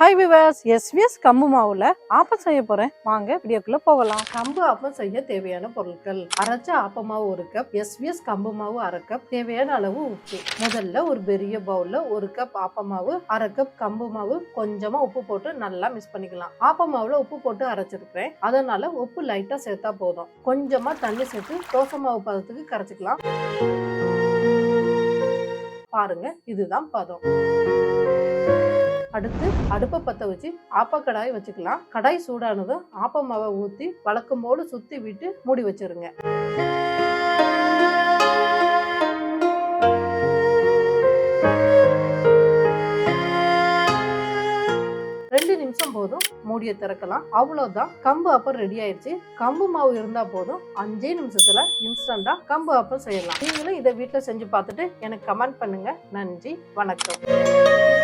Hi விவாஸ் SVS கம்பு மாவுல ஆப்பம் செய்ய போறேன். வாங்க வீடியோக்குள்ள போகலாம். கம்பு ஆப்பம் செய்ய தேவையான பொருட்கள். அரைச்ச ஆப்ப மாவு ஒரு கப் எஸ்விஎஸ் கம்பு மாவு அரை கப் தேவையான அளவு உப்பு. முதல்ல ஒரு பெரிய பவுல்ல ஒரு கப் ஆப்ப மாவு அரை கப் கம்பு மாவு. கொஞ்சமா உப்பு போட்டு நல்லா மிக்ஸ் பண்ணிக்கலாம். ஆப்ப மாவுல உப்பு போட்டு அரைச்சிருக்கிறேன். அதனால உப்பு லைட்டா சேர்த்தா போதும். கொஞ்சமா தண்ணி சேர்த்து தோசை மாவு பதத்துக்கு கரைச்சிக்கலாம். பாருங்க இதுதான் பதம். அடுத்து அடுப்பை பற்ற வச்சு ஆப்பா கடாய் வச்சுக்கலாம். கடாய் சூடானதும் ஆப்ப மாவை ஊற்றி வழக்கம் போல சுற்றி விட்டு மூடி வச்சிருங்க. ரெண்டு நிமிஷம் போதும் மூடியை திறக்கலாம். அவ்வளவுதான். கம்பு அப்பம் ரெடி ஆயிடுச்சு கம்பு மாவு இருந்தா போதும் அஞ்சே நிமிஷத்துல இன்ஸ்டண்டா கம்பு அப்பம் செய்யலாம். நீங்களும் இதை வீட்டுல செஞ்சு பார்த்துட்டு எனக்கு கமெண்ட் பண்ணுங்க. நன்றி. வணக்கம்.